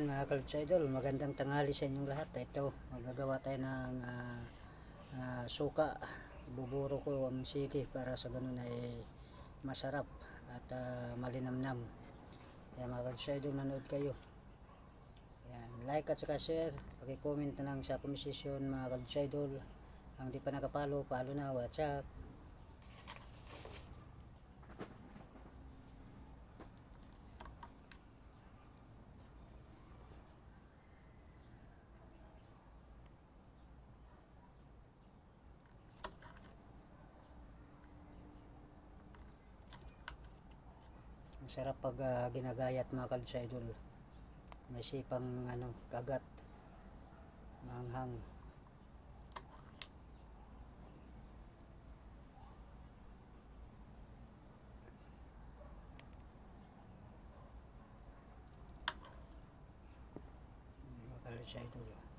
Yan mga Kalbs Idol, magandang tanghali sa inyong lahat. Ito, magagawa tayo ng ah, ah, suka. Buburo ko ang sili para sa ganun ay masarap at ah, malinamnam. Yan mga Kalbs Idol, nanood kayo. Yan, like at saka share. Paki-comment na lang sa komisisyon mga Kalbs Idol. Ang di pa nakapalo, palo na, what's? Masarap pag ah, ginagayat mga Kalbs Idol. May sipang ano, kagat. Manghang. Mga Kalbs Idol.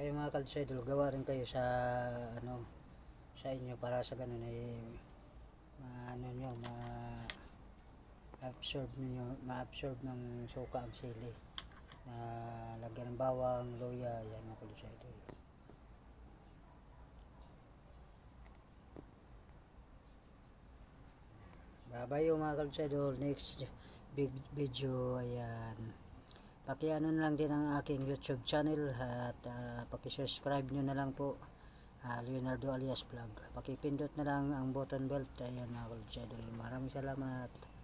Kayo mga Kalbs Idol, gawa rin kayo sa ano sa inyo para sa ganun ay ma, ano nyo, ma absorb niyo ma-absorb ng suka ang sili na lagyan ng bawang, luya, yan mga Kalbs Idol Bye-bye mga Kalbs Idol. Next video, ayan. Pakiano na lang din ang aking YouTube channel at uh, paki-subscribe nyo na lang po ah, Leonardo alias vlog. Pakipindot na lang ang button belt. Ayan mga Kalbs Idol. Maraming salamat.